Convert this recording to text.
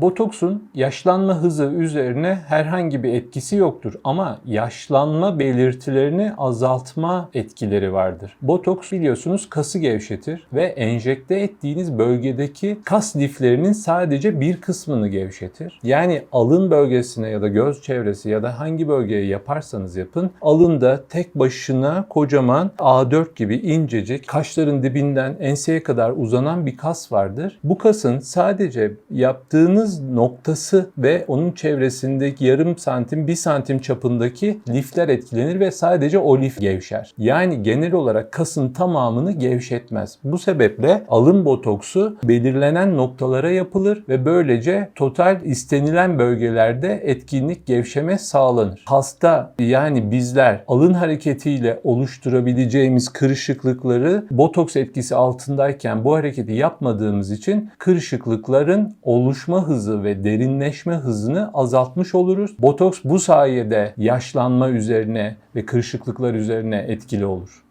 Botoksun yaşlanma hızı üzerine herhangi bir etkisi yoktur ama yaşlanma belirtilerini azaltma etkileri vardır. Botoks biliyorsunuz kası gevşetir ve enjekte ettiğiniz bölgedeki kas liflerinin sadece bir kısmını gevşetir. Yani alın bölgesine ya da göz çevresi ya da hangi bölgeye yaparsanız yapın alında tek başına kocaman A4 gibi incecik kaşların dibinden enseye kadar uzanan bir kas vardır. Bu kasın sadece yaptığınız noktası ve onun çevresindeki yarım santim, bir santim çapındaki lifler etkilenir ve sadece o lif gevşer. Yani genel olarak kasın tamamını gevşetmez. Bu sebeple alın botoksu belirlenen noktalara yapılır ve böylece total istenilen bölgelerde etkinlik gevşeme sağlanır. Hasta yani bizler alın hareketiyle oluşturabileceğimiz kırışıklıkları botoks etkisi altındayken bu hareketi yapmadığımız için kırışıklıkların oluşma hızı ve derinleşme hızını azaltmış oluruz. Botoks bu sayede yaşlanma üzerine ve kırışıklıklar üzerine etkili olur.